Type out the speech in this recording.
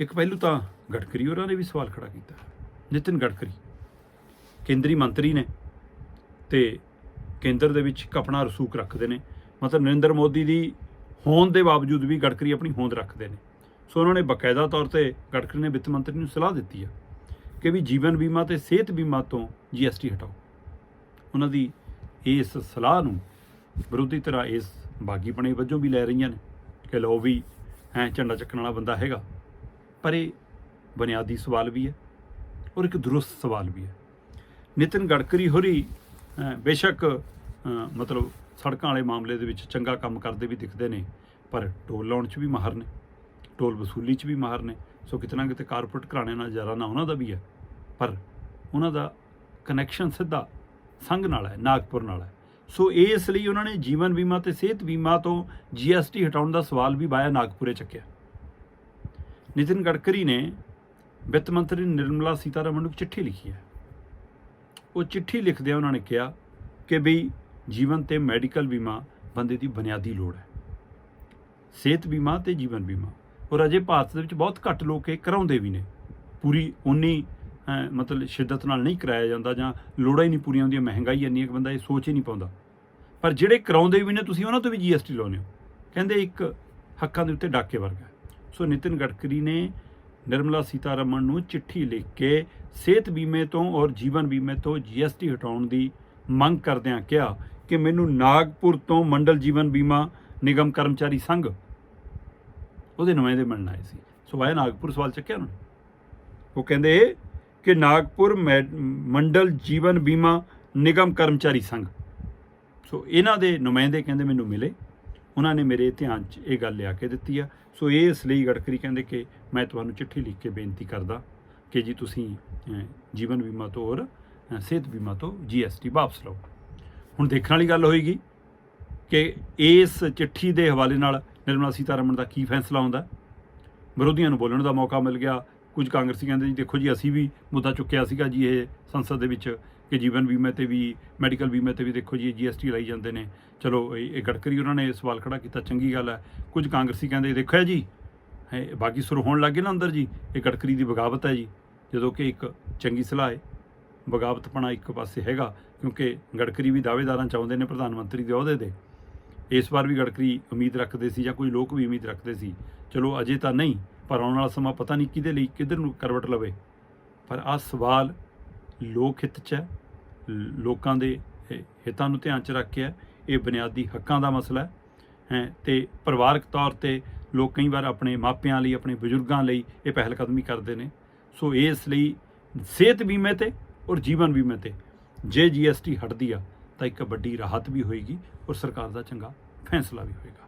ਇੱਕ ਪਹਿਲੂ ਤਾਂ ਗਡਕਰੀ ਹੋਰਾਂ ਨੇ ਵੀ ਸਵਾਲ ਖੜਾ ਕੀਤਾ। ਨਿਤਿਨ ਗਡਕਰੀ, ਕੇਂਦਰੀ ਮੰਤਰੀ ਨੇ ਤੇ ਕੇਂਦਰ ਦੇ ਵਿੱਚ ਇੱਕ ਆਪਣਾ ਰਸੂਖ ਰੱਖਦੇ ਨੇ। ਮਤਲਬ ਨਰਿੰਦਰ ਮੋਦੀ ਦੀ ਹੋਂਦ ਦੇ ਬਾਵਜੂਦ ਵੀ ਗਡਕਰੀ ਆਪਣੀ ਹੋਂਦ ਰੱਖਦੇ ਨੇ। ਸੋ ਉਹਨਾਂ ਨੇ ਬਕਾਇਦਾ ਤੌਰ ਤੇ ਗਡਕਰੀ ਨੇ ਵਿੱਤ ਮੰਤਰੀ ਨੂੰ ਸਲਾਹ ਦਿੱਤੀ ਆ ਕਿ ਵੀ ਜੀਵਨ ਬੀਮਾ ਤੇ ਸਿਹਤ ਬੀਮਾ ਤੋਂ ਜੀਐਸਟੀ ਹਟਾਓ। ਉਹਨਾਂ ਦੀ ਇਸ ਸਲਾਹ ਨੂੰ ਵਿਰੋਧੀ ਤਰ੍ਹਾਂ ਇਸ ਬਾਗੀ ਬਣੇ ਵਜੋਂ ਵੀ ਲੈ ਰਹੀਆਂ ਨੇ ਕਿ ਲੋ ਵੀ ਹੈ ਝੰਡਾ ਚੱਕਣ ਵਾਲਾ ਬੰਦਾ ਹੈਗਾ। ਪਰ ਇਹ ਬੁਨਿਆਦੀ ਸਵਾਲ ਵੀ ਹੈ ਔਰ ਇੱਕ ਦਰੁਸਤ ਸਵਾਲ ਵੀ ਹੈ। ਨਿਤਿਨ ਗਡਕਰੀ ਹੋਰੀ ਬੇਸ਼ੱਕ ਮਤਲਬ ਸੜਕਾਂ ਵਾਲੇ ਮਾਮਲੇ ਦੇ ਵਿੱਚ ਚੰਗਾ ਕੰਮ ਕਰਦੇ ਵੀ ਦਿਖਦੇ ਨੇ, ਪਰ ਟੋਲ ਲਾਉਣ 'ਚ ਵੀ ਮਾਹਰ ਨੇ, ਟੋਲ ਵਸੂਲੀ 'ਚ ਵੀ ਮਾਹਰ ਨੇ, ਸੋ ਕਿਤਨਾ ਕਿਤੇ ਕਾਰਪੋਰੇਟ ਘਰਾਣਿਆਂ ਨਾਲ ਜ਼ਿਆਦਾ ਨਾ ਉਹਨਾਂ ਦਾ ਵੀ ਹੈ, ਪਰ ਉਹਨਾਂ ਦਾ ਕਨੈਕਸ਼ਨ ਸਿੱਧਾ ਸੰਘ ਨਾਲ ਹੈ, ਨਾਗਪੁਰ ਨਾਲ ਹੈ। ਸੋ ਇਸ ਲਈ ਉਹਨਾਂ ਨੇ ਜੀਵਨ ਬੀਮਾ ਤੇ ਸਿਹਤ ਬੀਮਾ ਤੋਂ ਜੀਐਸਟੀ ਹਟਾਉਣ ਦਾ ਸਵਾਲ ਵੀ ਬਾਇਆ ਨਾਗਪੁਰੇ ਚੱਕਿਆ। ਨਿਤਿਨ ਗਡਕਰੀ ਨੇ ਵਿੱਤ ਮੰਤਰੀ ਨਿਰਮਲਾ ਸੀਤਾਰਮਨ ਨੂੰ ਇੱਕ ਚਿੱਠੀ ਲਿਖੀ ਹੈ ਉਹ ਚਿੱਠੀ ਲਿਖਦਿਆਂ ਉਹਨਾਂ ਨੇ ਕਿਹਾ ਕਿ ਵੀ ਜੀਵਨ ਤੇ ਮੈਡੀਕਲ ਬੀਮਾ ਬੰਦੇ ਦੀ ਬੁਨਿਆਦੀ ਲੋੜ ਹੈ ਸਿਹਤ ਬੀਮਾ ਤੇ ਜੀਵਨ ਬੀਮਾ ਔਰ ਅਜੇ ਭਾਰਤ ਦੇ ਵਿੱਚ ਬਹੁਤ ਘੱਟ ਲੋਕ ਇਹ ਕਰਾਉਂਦੇ ਵੀ ਨੇ ਪੂਰੀ ਉਨੀ ਮਤਲਬ ਸ਼ਿੱਦਤ ਨਾਲ ਨਹੀਂ ਕਰਾਇਆ ਜਾਂਦਾ ਜਾਂ ਲੋੜਾਂ ਹੀ ਨਹੀਂ ਪੂਰੀਆਂ ਹੁੰਦੀਆਂ ਮਹਿੰਗਾਈ ਇੰਨੀ ਹੈ ਕਿ ਬੰਦਾ ਇਹ ਸੋਚ ਹੀ ਨਹੀਂ ਪਾਉਂਦਾ ਪਰ ਜਿਹੜੇ ਕਰਾਉਂਦੇ ਵੀ ਨੇ ਤੁਸੀਂ ਉਹਨਾਂ ਤੋਂ ਵੀ ਜੀਐਸਟੀ ਲਾਉਂਦੇ ਹੋ ਕਹਿੰਦੇ ਇੱਕ ਹੱਕਾਂ ਦੇ ਉੱਤੇ ਡਾਕੇ ਵਰਗਾ ਸੋ ਨਿਤਿਨ ਗਡਕਰੀ ਨੇ ਨਿਰਮਲਾ ਸੀਤਾਰਮਨ ਨੂੰ ਚਿੱਠੀ ਲਿਖ ਕੇ ਸਿਹਤ ਬੀਮੇ ਤੋਂ ਔਰ ਜੀਵਨ ਬੀਮੇ ਤੋਂ ਜੀਐਸਟੀ ਹਟਾਉਣ ਦੀ ਮੰਗ ਕਰਦਿਆਂ ਕਿਹਾ ਕਿ ਮੈਨੂੰ ਨਾਗਪੁਰ ਤੋਂ ਮੰਡਲ ਜੀਵਨ ਬੀਮਾ ਨਿਗਮ ਕਰਮਚਾਰੀ ਸੰਘ ਉਹਦੇ ਨੁਮਾਇੰਦੇ ਮਿਲਣ ਆਏ ਸੀ। ਸੋ ਆਇਆ ਨਾਗਪੁਰ, ਸਵਾਲ ਚੱਕਿਆ ਉਹਨਾਂ ਨੇ? ਉਹ ਕਹਿੰਦੇ ਕਿ ਨਾਗਪੁਰ ਮੈ- ਮੰਡਲ ਜੀਵਨ ਬੀਮਾ ਨਿਗਮ ਕਰਮਚਾਰੀ ਸੰਘ। ਸੋ ਇਹਨਾਂ ਦੇ ਨੁਮਾਇੰਦੇ ਕਹਿੰਦੇ ਮੈਨੂੰ ਮਿਲੇ। ਉਹਨਾਂ ਨੇ ਮੇਰੇ ਧਿਆਨ 'ਚ ਇਹ ਗੱਲ ਲਿਆ ਕੇ ਦਿੱਤੀ ਆ। ਸੋ ਇਸ ਲਈ ਗਡਕਰੀ ਕਹਿੰਦੇ ਕਿ ਮੈਂ ਤੁਹਾਨੂੰ ਚਿੱਠੀ ਲਿਖ ਕੇ ਬੇਨਤੀ ਕਰਦਾ ਕਿ ਜੀ ਤੁਸੀਂ ਜੀਵਨ ਬੀਮਾ ਤੋਂ ਔਰ ਸਿਹਤ ਬੀਮਾ ਤੋਂ ਜੀਐਸਟੀ ਵਾਪਸ ਲਓ। ਹੁਣ ਦੇਖਣ ਵਾਲੀ ਗੱਲ ਹੋਏਗੀ ਕਿ ਇਸ ਚਿੱਠੀ ਦੇ ਹਵਾਲੇ ਨਾਲ ਨਿਰਮਲਾ ਸੀਤਾਰਮਨ ਦਾ ਕੀ ਫੈਸਲਾ ਆਉਂਦਾ। ਵਿਰੋਧੀਆਂ ਨੂੰ ਬੋਲਣ ਦਾ ਮੌਕਾ ਮਿਲ ਗਿਆ। ਕੁਝ ਕਾਂਗਰਸੀ ਕਹਿੰਦੇ ਜੀ, ਦੇਖੋ ਜੀ, ਅਸੀਂ ਵੀ ਮੁੱਦਾ ਚੁੱਕਿਆ ਸੀਗਾ ਜੀ, ਇਹ ਸੰਸਦ ਦੇ ਵਿੱਚ ਕਿ ਜੀਵਨ ਬੀਮੇ ਤੇ ਵੀ, ਮੈਡੀਕਲ ਬੀਮੇ ਤੇ ਵੀ ਦੇਖੋ ਜੀ ਜੀਐਸਟੀ ਲਾਈ ਜਾਂਦੇ ਨੇ। ਚਲੋ, ਇਹ ਇਹ ਗਡਕਰੀ ਉਹਨਾਂ ਨੇ ਸਵਾਲ ਖੜਾ ਕੀਤਾ, ਚੰਗੀ ਗੱਲ ਹੈ। ਕੁਝ ਕਾਂਗਰਸੀ ਕਹਿੰਦੇ ਦੇਖੋ ਜੀ ਇਹ ਬਾਗੀ ਸੁਰ ਹੋਣ ਲੱਗੇ ਨਾ ਅੰਦਰ ਜੀ, ਇਹ ਗਡਕਰੀ ਦੀ ਬਗਾਵਤ ਹੈ ਜੀ। ਜਦੋਂ ਕਿ ਇੱਕ ਚੰਗੀ ਸਲਾਹ ਹੈ, ਬਗਾਵਤਪਣਾ ਇੱਕ ਪਾਸੇ ਹੈਗਾ, ਕਿਉਂਕਿ ਗਡਕਰੀ ਵੀ ਦਾਅਵੇਦਾਰਾਂ ਚਾਹੁੰਦੇ ਨੇ ਪ੍ਰਧਾਨ ਮੰਤਰੀ ਦੇ ਅਹੁਦੇ ਦੇ ਇਸ ਵਾਰ ਵੀ ਗਡਕਰੀ ਉਮੀਦ ਰੱਖਦੇ ਸੀ ਜਾਂ ਕੋਈ ਲੋਕ ਵੀ ਉਮੀਦ ਰੱਖਦੇ ਸੀ। ਚਲੋ, ਅਜੇ ਤਾਂ ਨਹੀਂ, ਪਰ ਆਉਣ ਵਾਲਾ ਸਮਾਂ ਪਤਾ ਨਹੀਂ ਕਿਹਦੇ ਲਈ ਕਿੱਧਰ ਨੂੰ ਕਰਵਟ ਲਵੇ। ਪਰ ਆਹ ਸਵਾਲ ਲੋਕ ਹਿੱਤ 'ਚ ਹੈ ਲੋਕਾਂ ਦੇ ਹਿੱਤਾਂ ਨੂੰ ਧਿਆਨ 'ਚ ਰੱਖ ਕੇ ਹੈ, ਇਹ ਬੁਨਿਆਦੀ ਹੱਕਾਂ ਦਾ ਮਸਲਾ ਹੈ, ਹੈਂ, ਤੇ ਪਰਿਵਾਰਕ ਤੌਰ ਤੇ ਲੋਕ ਕਈ ਵਾਰ ਆਪਣੇ ਮਾਪਿਆਂ ਲਈ, ਆਪਣੇ ਬਜ਼ੁਰਗਾਂ ਲਈ ਇਹ ਪਹਿਲ ਕਦਮੀ ਕਰਦੇ ਨੇ। ਸੋ ਇਸ ਲਈ ਸਿਹਤ ਬੀਮੇ ਤੇ ਔਰ ਜੀਵਨ ਬੀਮੇ ਤੇ, ਜੇ ਜੀਐਸਟੀ ਹਟਦੀ ਆ, ਤਾਂ ਇੱਕ ਵੱਡੀ ਰਾਹਤ ਵੀ ਹੋਏਗੀ ਔਰ ਸਰਕਾਰ ਦਾ ਚੰਗਾ ਫੈਸਲਾ ਵੀ ਹੋਏਗਾ।